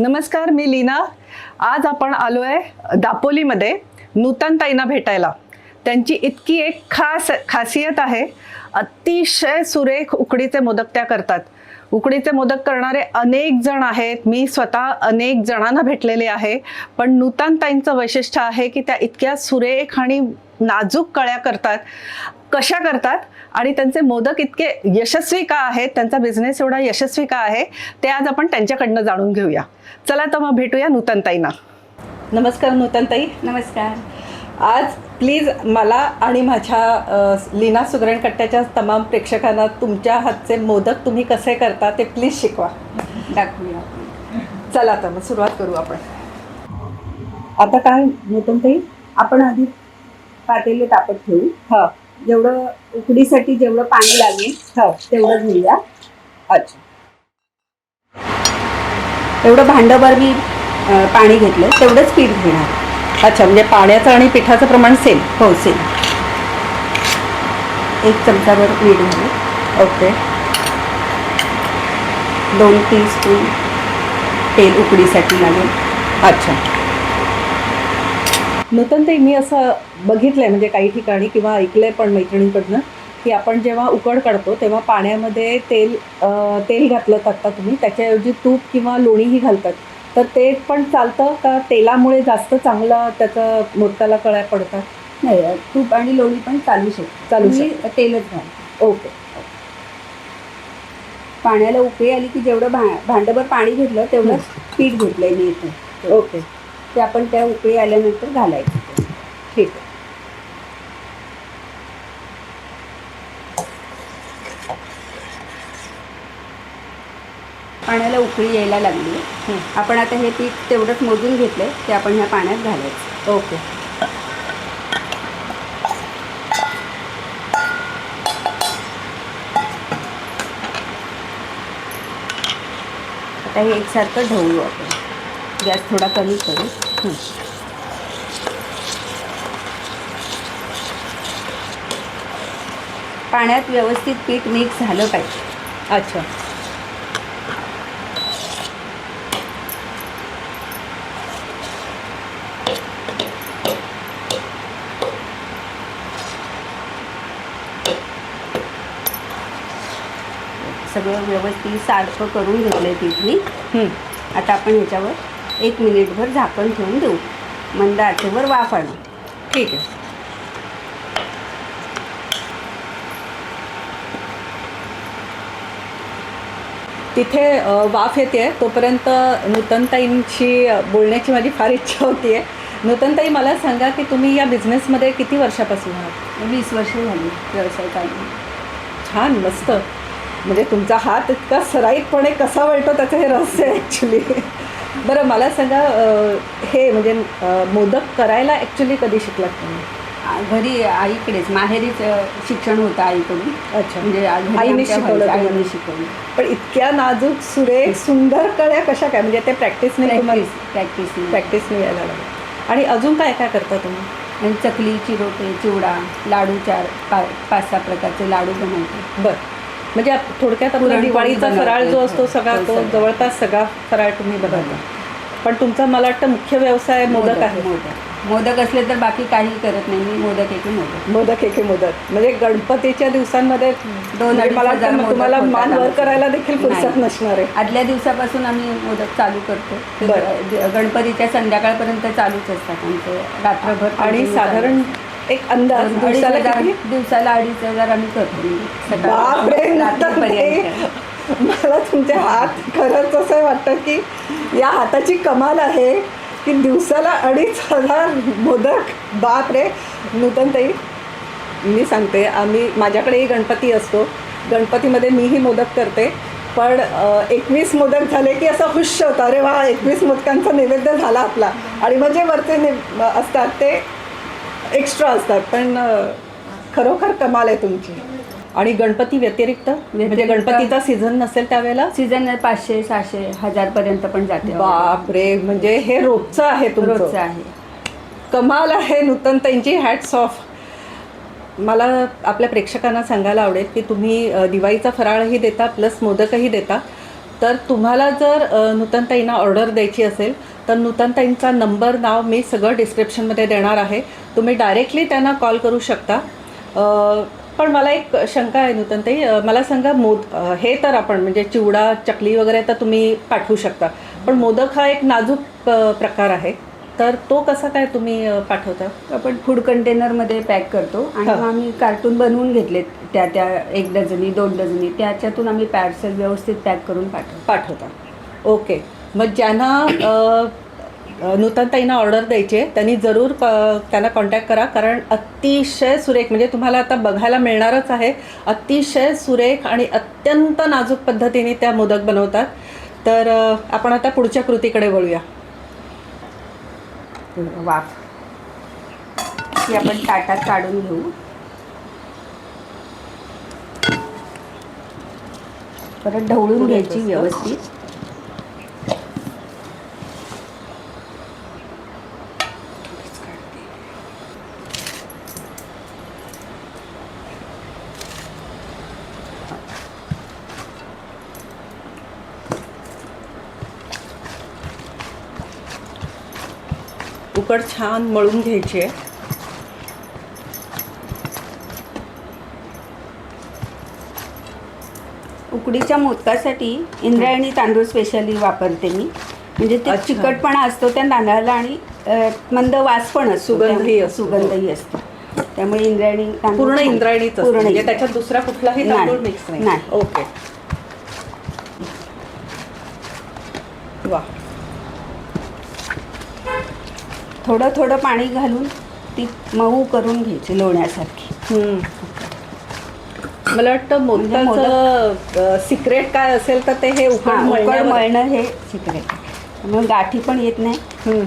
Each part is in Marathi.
नमस्कार मी लीना. आज आपण आलो आहे दापोलीमध्ये नूतनताईंना भेटायला. त्यांची इतकी एक खास खासियत आहे अतिशय सुरेख उकडीचे मोदक त्या करतात. उकडीचे मोदक करणारे अनेक जण आहेत. मी स्वतः अनेक जणांना भेटलेले आहे. पण नूतनताईंचं वैशिष्ट्य आहे की त्या इतक्या सुरेख आणि नाजूक कळ्या करतात. कशा करतात आणि त्यांचे मोदक इतके यशस्वी का आहेत त्यांचा बिझनेस एवढा यशस्वी का आहे ते आज आपण त्यांच्याकडनं जाणून घेऊया. चला तर मग भेटूया नूतनताईंना. नमस्कार नूतनताई. नमस्कार. आज प्लीज मला आणि माझ्या लीना सुगरणकट्ट्याच्या तमाम प्रेक्षकांना तुमच्या हातचे मोदक तुम्ही कसे करता ते प्लीज शिकवा. दाखवूया. चला तर मग सुरुवात करू आपण. आता काय नूतनताई? आपण आधी पातेले तापत ठेवू. हा. जेवढं उकडीसाठी जेवढं पाणी लागेल हा तेवढं घेऊया. अच्छा. एवढं भांडंभर मी पाणी घेतलं तेवढंच पीठ घेणार. अच्छा म्हणजे पाण्याचं आणि पिठाचं प्रमाण सेम हो सेम एक चमचाभर मीठ घालू. ओके. दोन टीस्पून तेल उकडीसाठी लागेल. अच्छा. नूतनताई मी असं बघितलंय म्हणजे काही ठिकाणी किंवा ऐकलंय पण मैत्रिणींकडनं की आपण जेव्हा उकड काढतो तेव्हा पाण्यामध्ये तेल तेल घातलं टाकता तुम्ही त्याच्याऐवजी तूप किंवा लोणीही घालतात. तर ते पण चालतं का तेलामुळे जास्त चांगलं त्याचं मोदकाला कळ्या पडतात? नाही तूप आणि लोणी पण चालू शकतो. चालू तेलच घाल. ओके. पाण्याला उकळी आली की जेवढं भा भांडभर पाणी घेतलं तेवढंच पीठ घेतलंय मी इथे. ओके. ते आपण त्या उकळी आल्यानंतर घालायचं. ठीक आहे पाण्याला उकळी यायला लागली. आपण आता हे पीठ तेवढंच मोजून घेतलंय ते आपण ह्या पाण्यात घालायचं ओके आता हे एकसारखं ढवळू आपण गॅस थोडा कमी करू. पाण्यात व्यवस्थित पीठ मिक्स झालं पाहिजे अच्छा सगळं व्यवस्थित सारखं करून घेतलंय पीठ मी हं. आता आपण ह्याच्यावर एक मिनिटभर झाकण ठेवून देऊ. मंद आचेवर वाफ आणू ठीक आहे. तिथे वाफ येते तोपर्यंत नूतनताईंशी बोलण्याची माझी फार इच्छा होती आहे नूतनताई मला सांगा की तुम्ही या बिझनेसमध्ये किती वर्षापासून आहात? वीस वर्ष झाली व्यवसाय चालू छान मस्त. म्हणजे तुमचा हात इतका सराईतपणे कसा वळतो त्याचं हे रहस्य आहे ॲक्च्युली बरं मला सांगा अ, हे म्हणजे अ, मोदक करायला ॲक्च्युली कधी शिकलात तुम्ही? आ- घरी आईकडेच. माहेरीच अ, शिक्षण होतं आईकडून. अच्छा. म्हणजे आ- घरी आईने आमच्या शिकवलं आईने? शिकवलं. पण इतक्या नाजूक सुरेख सुंदर कळ्या कशा काय? म्हणजे ते प्रॅक्टिसने तुम्हाला? प्रॅक्टिस प्रॅक्टिस प्रॅक्टिसने यायला लागलं. आणि अजून काय काय करता तुम्ही? आणि चकली चिरोटे चिवडा लाडू चार पा पाच सहा प्रकारचे लाडू बनवतो. बर. म्हणजे आप- थोडक्यात आपला पुरणपोळी दिवाळीचा बनवते. फराळ जो असतो हो, सगळा तो तो सगळा. जवळपास सगळा फराळ तुम्ही बनवता. पण तुमचा मला वाटतं मुख्य व्यवसाय मोदक आहे. मोदक. मोदक असले तर बाकी काही करत नाही. मी मोदक एके मोदक. मोदक एके मोदक. म्हणजे गणपतीच्या दिवसांमध्ये दोन म्हणजे अडीच मला हजार वाटतं मोदक तुम्हाला होतात मान वर आमचे. करायला देखील फुरसत नाही. नसणार आहे. आदल्या दिवसापासून आम्ही मोदक चालू करतो. ते बरं. ग- गणपतीच्या संध्याकाळपर्यंत चालूच असतात आमचे. रात्रभर आणि continue साधारण एक अंदाज. दिवसाला किती? दिवसाला अडीच हजार आम्ही करतो. म्हणजे रात्रीपर्यंत. मला तुमचे हात खरंच असं वाटतं की या हाताची कमाल आहे की दिवसाला अडीच हजार मोदक. बाप रे नूतनताई मी सांगते आम्ही माझ्याकडेही गणपती असतो. गणपतीमध्ये मीही मोदक करते. पण एकवीस मोदक झाले की असं हुश होतं. अरे वा एकवीस मोदकांचा नैवेद्य झाला आपला. आणि मग जे वरचे ने असतात ते एक्स्ट्रा असतात पण खरोखर कमाल आहे तुमची. आणि गणपती व्यतिरिक्त म्हणजे गणपतीचा सीझन नसेल त्यावेळेला? सीझन पाचशे सहाशे हजार पर्यंत पण जाते. बाप रे म्हणजे हे रोजचं आहे रोजचं आहे. कमाल आहे नूतन त्यांची हॅट्स ऑफ मला आपल्या प्रेक्षकांना सांगायला आवडेल की तुम्ही दिवाळीचा फराळही देता प्लस मोदकही देता. तर तुम्हाला जर नूतनताईंना ऑर्डर द्यायची असेल तर नूतनताईंचा नंबर नाव मी सगळं डिस्क्रिप्शनमध्ये देणार आहे. तुम्ही डायरेक्टली त्यांना कॉल करू शकता. पण मला एक शंका आहे नूतनताई मला सांगा मोद हे तर आपण म्हणजे चिवडा चकली वगैरे तर तुम्ही पाठवू शकता. पण मोदक हा एक नाजूक प्रकार आहे. तर तो कसा काय तुम्ही पाठवता? आपण फूड कंटेनरमध्ये पॅक करतो आणि आम्ही कार्टून बनवून घेतलेत त्या त्या एक डझनी दोन डझनी. त्याच्यातून आम्ही पार्सल व्यवस्थित पॅक करून पाठवतो. पाठवता. ओके. मग ज्यांना नूतनताईंना ऑर्डर द्यायची. आहे त्यांनी जरूर क- त्यांना कॉन्टॅक्ट करा. कारण अतिशय सुरेख म्हणजे तुम्हाला आता बघायला मिळणारच आहे. अतिशय सुरेख आणि अत्यंत नाजूक पद्धतीने त्या मोदक बनवतात. तर आपण आता पुढच्या कृतीकडे वळूया. वाफ. ती आपण ताटात काढून घेऊ. परत ढवळून घ्यायची. व्यवस्थित. उकड छान मळून घ्यायची आहे उकडीच्या मोदकासाठी इंद्रायणी तांदूळ स्पेशली वापरते मी म्हणजे ते अच्छा. चिकटपणा असतो त्या तांदळाला आणि अ, मंद वास पण असतो सुगंधही असतो. सुगंधही असतो त्यामुळे इंद्रायणी तांदूळ पूर्ण छान. इंद्रायणीच असते. पूर्ण म्हणजे इंद्रायणी. त्याच्यात दुसरा कुठलाही नाही. तांदूळ मिक्स नाही नाही. ओके वा थोडं थोडं पाणी घालून ती मऊ करून घ्यायची लोण्यासारखी. मला वाटतं म्हणजे मोदकाचं सिक्रेट काय असेल तर ते हे उकड उकड मळणं हे सिक्रेट मग गाठी पण येत नाही.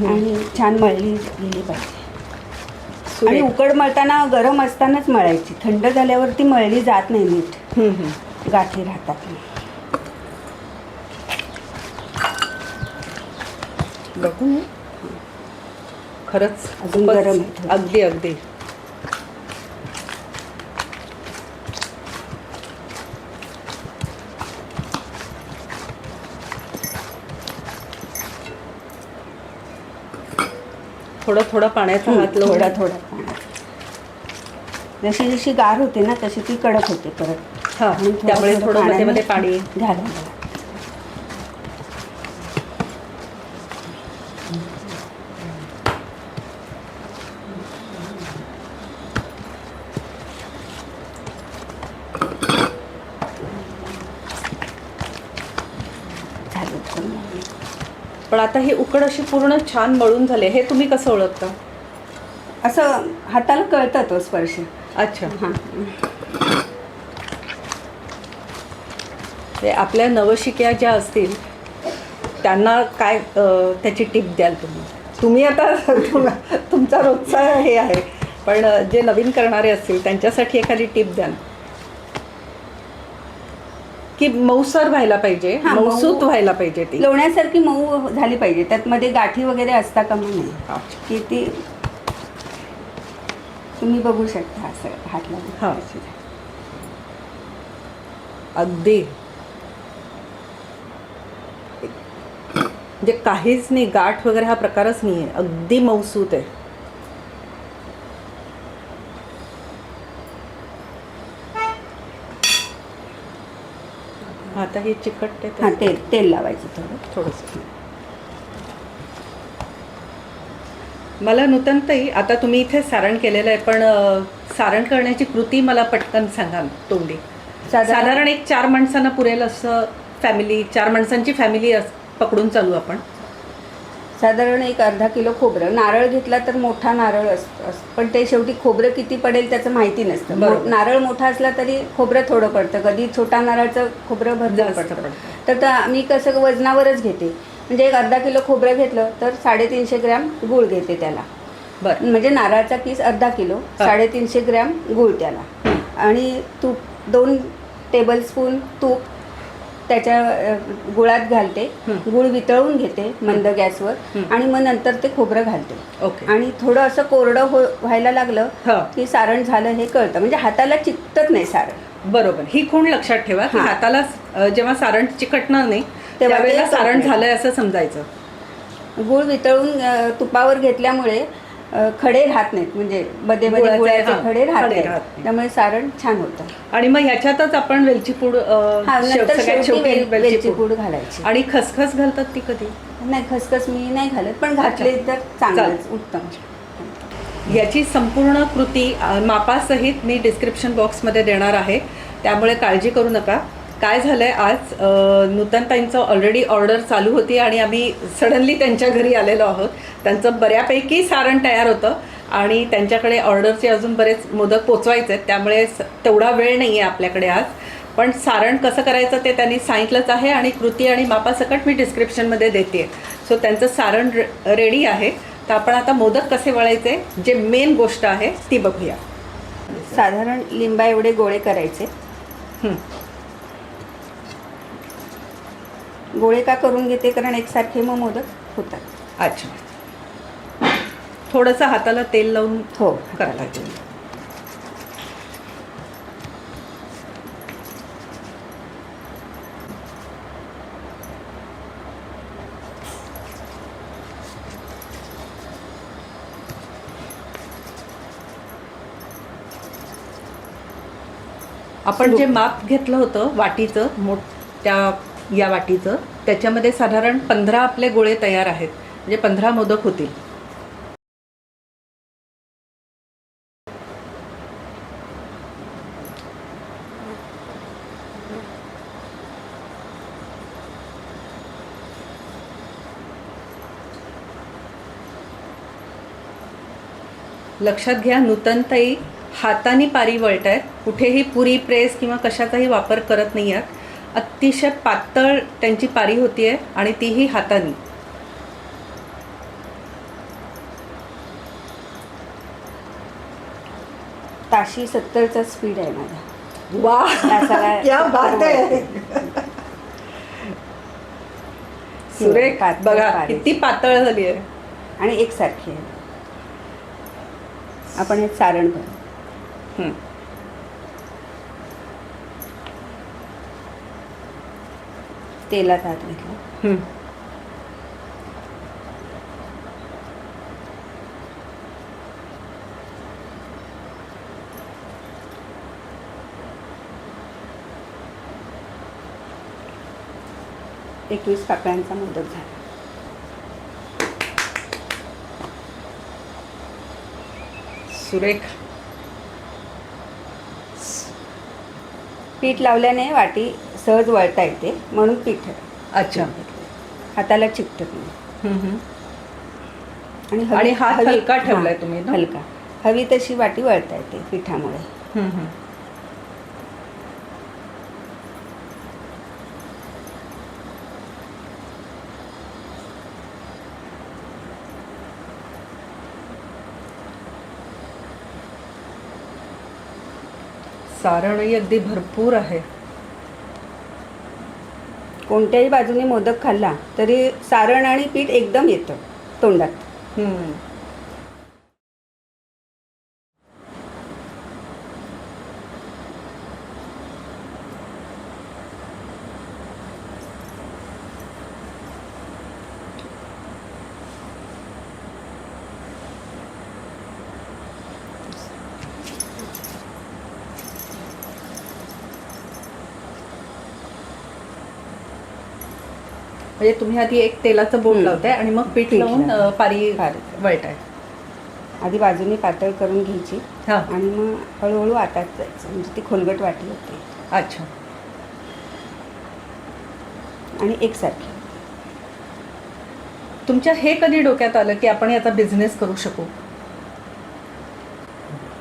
आणि छान मळली गेली पाहिजे आणि. उकड मळताना गरम असतानाच मळायची थंड झाल्यावर ती मळली जात नाही नीट हम्म, हम्म. गाठी राहतात बघू. खरंच अजून गरम. अगदी अगदी. थोडं थोडं पाण्याचा हात. थोडा थोडा जशी जशी गार होते ना तशी ती कडक होते परत. हा त्यामुळे थोडं मध्ये मध्ये पाणी. घालायला झालं पण. आता ही उकड अशी पूर्ण छान मळून झाली हे तुम्ही कसं ओळखता? असं हाताला कळतं तो स्पर्श. अच्छा. हां. आपल्या नवशिक्या ज्या असतील त्यांना काय त्याची टिप द्याल तुम्ही? तुम्ही आता तुम- तुमचा रोजचा हे आहे. पण जे नवीन करणारे असतील त्यांच्यासाठी एखादी टिप द्याल? की मऊसर व्हायला पाहिजे हा, मऊ- मऊसूत व्हायला पाहिजे ती. लोण्यासारखी मऊ झाली पाहिजे. त्यात मध्ये गाठी वगैरे असता कामा नाही अच्छा. की ती तुम्ही बघू शकता असं हात हा. अगदी. म्हणजे काहीच नाही गाठ वगैरे हा प्रकारच नाही आहे अगदी मऊसूत आहे. आता हे चिकटते हां तेल तेल लावायचं थोडं. थोडंसं. मला नूतनताई आता तुम्ही इथे सारण केलेलं आहे पण अ, सारण करण्याची कृती मला पटकन सांगा तोंडी. साधारण साधारण एक चार माणसांना पुरेल असं फॅमिली चार माणसांची फॅमिली पकडून चालू आपण. साधारण एक अर्धा किलो खोबरं नारळ घेतला तर मोठा नारळ असतो. पण ते शेवटी खोबरं किती पडेल त्याचं माहिती नसतं बरोबर. नारळ मोठा असला तरी खोबरं थोडं पडतं कधी छोटा नारळचं खोबरं जास्त पडतं पडतं. तर त्या- मी कसं वजनावरच घेते म्हणजे एक अर्धा किलो खोबरं घेतलं तर साडेतीनशे ग्रॅम गूळ घेते त्याला बरं म्हणजे नारळाचा पीस अर्धा किलो हा. साडेतीनशे ग्रॅम गूळ त्याला आणि तूप दोन टेबलस्पून तूप त्याच्या गुळात घालते. गूळ वितळून घेते मंद गॅसवर. आणि मग नंतर ते खोबरं घालते ओके आणि थोडं असं कोरडं हो व्हायला लागलं हा की सारण झालं हे कळतं म्हणजे हाताला चिकटत नाही सारण बरोबर ही खूण लक्षात ठेवा की हा. हाताला जेव्हा सारण चिकटणार नाही तेव्हा त्यावेळेला सारण. झालंय असं समजायचं गूळ वितळून तुपावर घेतल्यामुळे खडे राहत नाहीत. म्हणजे मध्ये मध्ये गुळाचे, गुळाचे हां, खडे राहत खडे नाहीत. राहत नाहीत. त्यामुळे सारण छान होतं. आणि मग ह्याच्यातच आपण वेलची पूड अं, हा शेव- नंतर सगळ्यात शेवटी शेवटी वेल- वेलची वेलची पूड. पूड घालायची. आणि खसखस घालतात ती कधी? नाही खसखस मी नाही घालत पण घातले तर चांगलंच. उत्तम. याची संपूर्ण कृती अ, मापासहित मी डिस्क्रिप्शन बॉक्समध्ये देणार आहे. त्यामुळे काळजी करू नका. काय झालंय आज अ, नूतनताईंचं ऑलरेडी ऑर्डर चालू होती आणि आम्ही सडनली त्यांच्या घरी आलेलो आहोत. त्यांचं बऱ्यापैकी सारण तयार होतं आणि त्यांच्याकडे ऑर्डरचे अजून बरेच मोदक पोचवायचे आहेत. त्यामुळे स- तेवढा वेळ नाही आहे आपल्याकडे आज. पण सारण कसं करायचं ते त्यांनी सांगितलंच आहे आणि कृती आणि मापासकट मी डिस्क्रिप्शनमध्ये देते सो त्यांचं सारण रे रेडी आहे. तर आपण आता मोदक कसे वळायचे जे मेन गोष्ट आहे ती बघूया. साधारण लिंबा एवढे गोळे करायचे हं. गोळे का करून घेते? कारण एकसारखे मग मोदक होतात. अच्छा. थोडंसं हाताला तेल लावून हो करता आपण जे माप घेतलं होतं वाटीचं मोठ्या या वाटीचं. त्याच्यामध्ये साधारण पंधरा आपले गोळे तयार आहेत. म्हणजे पंधरा मोदक होतील. लक्षात घ्या नूतनताई हाताने पारी वळत आहेत कुठेही पुरी प्रेस किंवा कशाचाही वापर करत नाही आहेत अतिशय पातळ त्यांची पारी होतीये आणि तीही हाताने. ताशी सत्तरचा स्पीड आहे माझा. वा. बात आहे. सुरेख पातळ बघा. किती पातळ झाली आहे आणि एकसारखी आहे. आपण हे सारण करू. तेलात हात घेतला. एकवीस पाकळ्यांचा मोदक झाला. सुरेख. पीठ लावल्याने वाटी सहज वळता येते म्हणून पीठ अच्छा हाताला चिकटत नाही हं, हं. आणि हवी- हलका ठेवलाय हां, तुम्ही? हलका हवी तशी वाटी वळता येते पिठामुळे हं, हं. सारणही अगदी भरपूर आहे कोणत्याही बाजूने मोदक खाल्ला तरी सारण आणि पीठ एकदम येतं तोंडात. म्हणजे तुम्ही आधी एक तेलाचं बोट. लावताय आणि मग पीठ लावून पारी. वळताय. आधी बाजूने पातळ करून घ्यायची हां. आणि मग हळूहळू आटात जायचं. म्हणजे ती खोलगट वाटी होते. अच्छा. आणि एकसारखी. तुमच्या हे कधी डोक्यात आलं की आपण याचा बिझनेस करू शकू?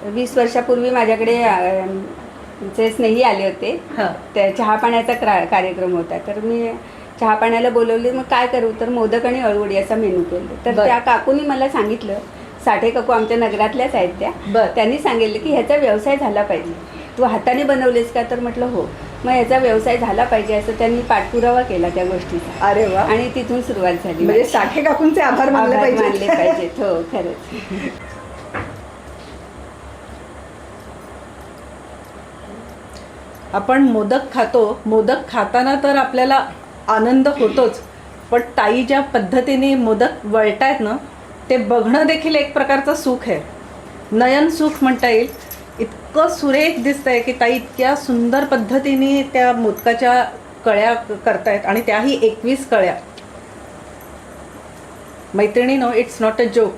वीस वर्षापूर्वी माझ्याकडे जे स्नेही आले होते. त्या चहा पाण्याचा क्रा कार्यक्रम होता. तर मी चहा पाण्याला बोलवले मग काय करू? तर मोदक आणि अळवडी असा मेनू केला. तर. त्या काकूनी मला सांगितलं साठे काकू आमच्या नगरातल्याच आहेत त्या. त्यांनी सांगितलं की ह्याचा व्यवसाय झाला पाहिजे. तू हाताने बनवलेस का? तर म्हटलं हो. मग ह्याचा व्यवसाय झाला पाहिजे असं त्यांनी पाठपुरावा केला त्या गोष्टीचा. अरे वा. आणि तिथून सुरुवात झाली. म्हणजे. साठे काकूंचे आभार मानले पाहिजे मानले पाहिजेत. हो खरंच. आपण मोदक खातो. मोदक खाताना तर आपल्याला आनंद होतोच. पण ताई ज्या पद्धतीने मोदक वळतायत ना ते बघणं देखील एक प्रकारचं सुख आहे. नयन सुख म्हणता येईल. इतकं सुरेख दिसतंय की ताई इतक्या सुंदर पद्धतीने त्या मोदकाच्या कळ्या करतायत आणि त्याही एकवीस कळ्या. मैत्रिणी no it's not a joke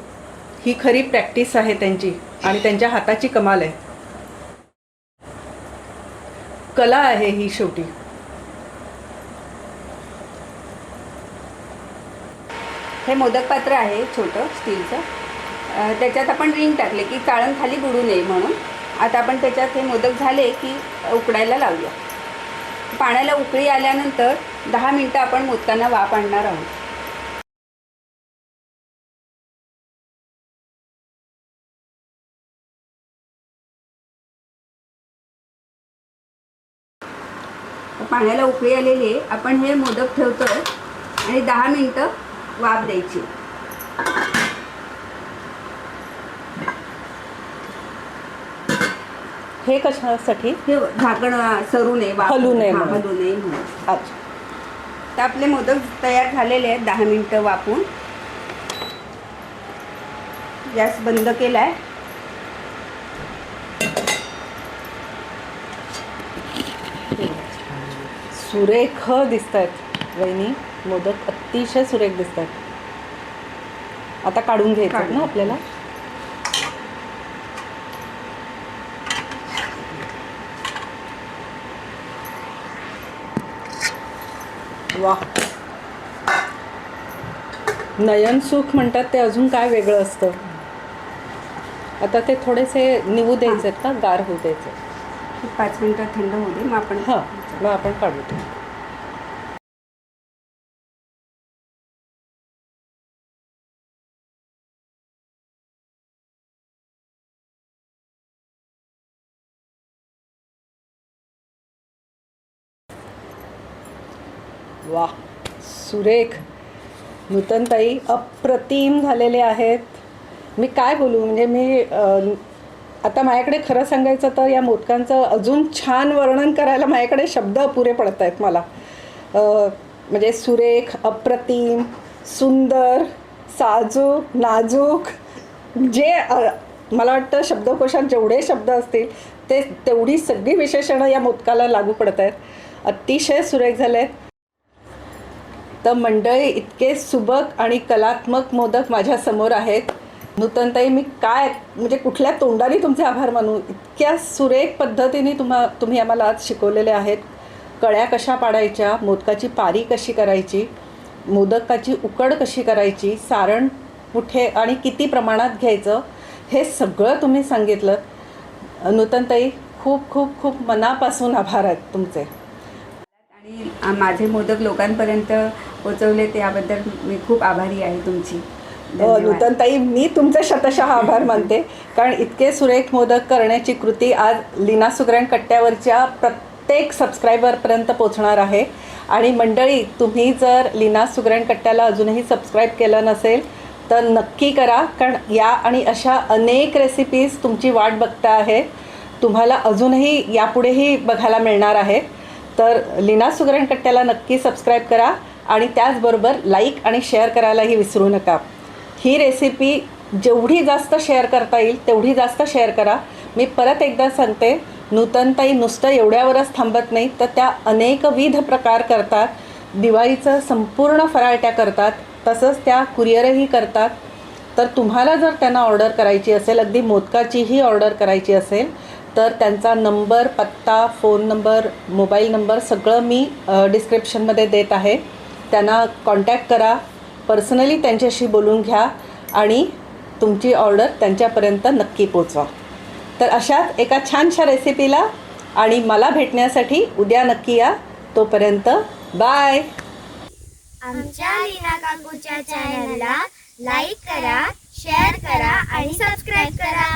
ही खरी प्रॅक्टिस आहे त्यांची आणि त्यांच्या हाताची कमाल आहे. कला आहे ही शेवटी. हे मोदक पात्र आहे छोटं स्टीलचं त्याच्यात आपण रिंग टाकले की काळण खाली बुडू नये म्हणून. आता आपण त्याच्यात हे मोदक झाले की उकडायला लावूया. पाण्याला उकळी आल्यानंतर दहा मिनटं आपण मोदकांना वाफ आणणार आहोत. पाण्याला उकळी आलेली आहे. आपण हे मोदक ठेवतोय आणि दहा मिनटं वाफ द्यायची. हे कशासाठी? हे झाकण सरू नये हलू नये. हलू नये म्हणून. अच्छा. तर आपले मोदक तयार झालेले आहेत दहा मिनटं वाफून. गॅस बंद केलाय. सुरेख दिसत आहेत वहिनी. मोदक अतिशय सुरेख दिसत आहेत आता काढून घ्यायचं. ना आपल्याला? वा. नयन सुख म्हणतात ते अजून काय वेगळं असतं? आता ते थोडेसे निवू द्यायचे आहेत का? गार होऊ द्यायचे पाच मिनटं थंड होऊ दे मग आपण हां मग आपण काढू. वा सुरेख. नूतनताई अप्रतिम झालेले आहेत. मी काय बोलू? म्हणजे मी आता माझ्याकडे खरं सांगायचं तर या मोदकांचं अजून छान वर्णन करायला माझ्याकडे शब्द अपुरे पडत आहेत मला. म्हणजे सुरेख अप्रतिम सुंदर साजूक नाजूक जे मला वाटतं शब्दकोशात जेवढे शब्द असतील ते तेवढी सगळी विशेषणं या मोदकाला लागू पडत आहेत. अतिशय सुरेख झाले आहेत तर मंडळी इतके सुबक आणि कलात्मक मोदक माझ्यासमोर आहेत. नूतनताई मी काय म्हणजे कुठल्या तोंडाने तुमचे आभार मानू? इतक्या सुरेख पद्धतीने तुम्हा तुम्ही आम्हाला आज शिकवलेले आहेत. कळ्या कशा पाडायच्या मोदकाची पारी कशी करायची मोदकाची उकड कशी करायची सारण कुठे आणि किती प्रमाणात घ्यायचं हे सगळं तुम्ही सांगितलं. नूतनताई खूप खूप खूप मनापासून आभार आहेत तुमचे. आणि माझे मोदक लोकांपर्यंत पोचवले त्याबद्दल मी खूप आभारी आहे तुमची. धन्यवाद. नूतनताई मी तुमचे शतशः आभार मानते. कारण इतके सुरेख मोदक करण्याची कृती आज लीना सुग्रण कट्ट्यावरच्या प्रत्येक सबस्क्रायबरपर्यंत पोचणार आहे. आणि मंडळी तुम्ही जर लीना सुग्रण कट्ट्याला अजूनही सबस्क्राईब केलं नसेल तर नक्की करा. कारण या आणि अशा अनेक रेसिपीज तुमची वाट बघता आहे. तुम्हाला अजूनही यापुढेही बघायला मिळणार आहे. तर लीना सुगरण कट्ट्याला नक्की सबस्क्राईब करा आणि त्याचबरोबर लाईक आणि शेअर करायलाही विसरू नका. ही रेसिपी जेवढी जास्त शेअर करता येईल तेवढी जास्त शेअर करा. मी परत एकदा सांगते नूतनताई नुसतं एवढ्यावरच थांबत नाही तर त्या अनेकविध प्रकार करतात. दिवाळीचं संपूर्ण फराळट्या करतात तसंच त्या कुरिअरही करतात. तर तुम्हाला जर त्यांना ऑर्डर करायची असेल अगदी मोदकाचीही ऑर्डर करायची असेल तर त्यांचा नंबर पत्ता फोन नंबर मोबाईल नंबर सगळं मी डिस्क्रिप्शनमध्ये देत आहे. त्यांना कॉन्टॅक्ट करा. पर्सनली त्यांच्याशी बोलून घ्या आणि तुमची ऑर्डर त्यांच्यापर्यंत नक्की पोचवा. तर अशाच एका छानशा रेसिपीला आणि मला भेटण्यासाठी उद्या नक्की या. तोपर्यंत बाय! आमच्या लीना काकूच्या चॅनलला लाईक करा शेअर करा आणि सबस्क्राईब करा.